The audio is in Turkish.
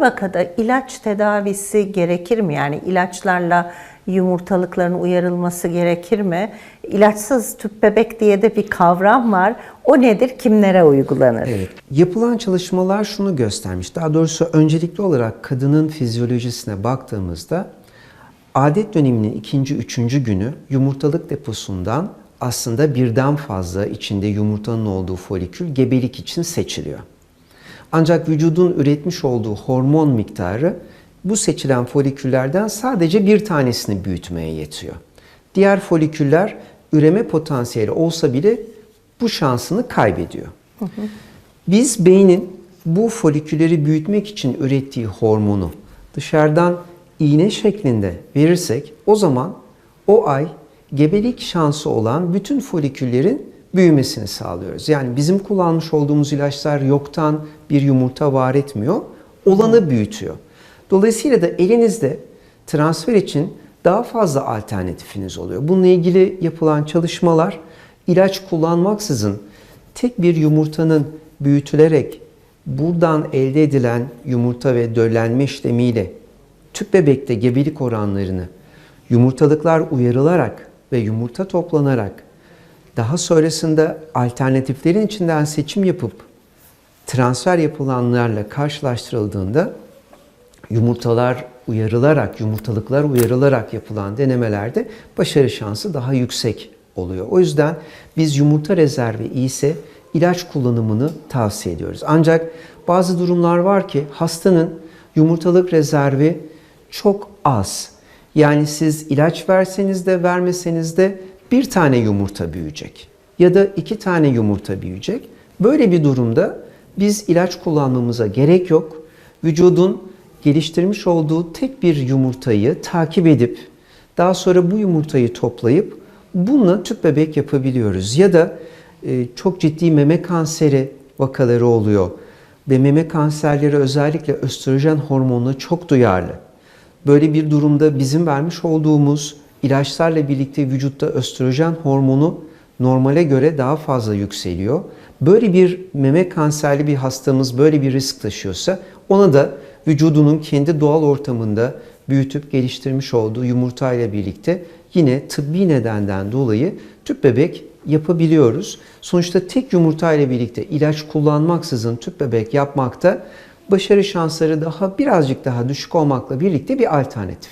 Böyle vakada ilaç tedavisi gerekir mi? Yani ilaçlarla yumurtalıkların uyarılması gerekir mi? İlaçsız tüp bebek diye de bir kavram var. O nedir? Kimlere uygulanır? Evet. Yapılan çalışmalar şunu göstermiş. Daha doğrusu öncelikli olarak kadının fizyolojisine baktığımızda adet döneminin ikinci, üçüncü günü yumurtalık deposundan aslında birden fazla içinde yumurtanın olduğu folikül gebelik için seçiliyor. Ancak vücudun üretmiş olduğu hormon miktarı bu seçilen foliküllerden sadece bir tanesini büyütmeye yetiyor. Diğer foliküller üreme potansiyeli olsa bile bu şansını kaybediyor. Biz beynin bu folikülleri büyütmek için ürettiği hormonu dışarıdan iğne şeklinde verirsek o zaman o ay gebelik şansı olan bütün foliküllerin büyümesini sağlıyoruz. Yani bizim kullanmış olduğumuz ilaçlar yoktan bir yumurta var etmiyor, olanı büyütüyor. Dolayısıyla da elinizde transfer için daha fazla alternatifiniz oluyor. Bununla ilgili yapılan çalışmalar ilaç kullanmaksızın tek bir yumurtanın büyütülerek buradan elde edilen yumurta ve döllenme işlemiyle tüp bebekte gebelik oranlarını yumurtalıklar uyarılarak ve yumurta toplanarak daha sonrasında alternatiflerin içinden seçim yapıp transfer yapılanlarla karşılaştırıldığında yumurtalar uyarılarak, yumurtalıklar uyarılarak yapılan denemelerde başarı şansı daha yüksek oluyor. O yüzden biz yumurta rezervi iyiyse ilaç kullanımını tavsiye ediyoruz. Ancak bazı durumlar var ki hastanın yumurtalık rezervi çok az. Yani siz ilaç verseniz de vermeseniz de bir tane yumurta büyüyecek ya da iki tane yumurta büyüyecek. Böyle bir durumda biz ilaç kullanmamıza gerek yok. Vücudun geliştirmiş olduğu tek bir yumurtayı takip edip daha sonra bu yumurtayı toplayıp bununla tüp bebek yapabiliyoruz. Ya da e, çok ciddi meme kanseri vakaları oluyor ve meme kanserleri özellikle östrojen hormonuna çok duyarlı. Böyle bir durumda bizim vermiş olduğumuz ilaçlarla birlikte vücutta östrojen hormonu normale göre daha fazla yükseliyor. Böyle bir meme kanserli bir hastamız böyle bir risk taşıyorsa ona da vücudunun kendi doğal ortamında büyütüp geliştirmiş olduğu yumurta ile birlikte yine tıbbi nedenden dolayı tüp bebek yapabiliyoruz. Sonuçta tek yumurta ile birlikte ilaç kullanmaksızın tüp bebek yapmakta başarı şansları daha birazcık daha düşük olmakla birlikte bir alternatif.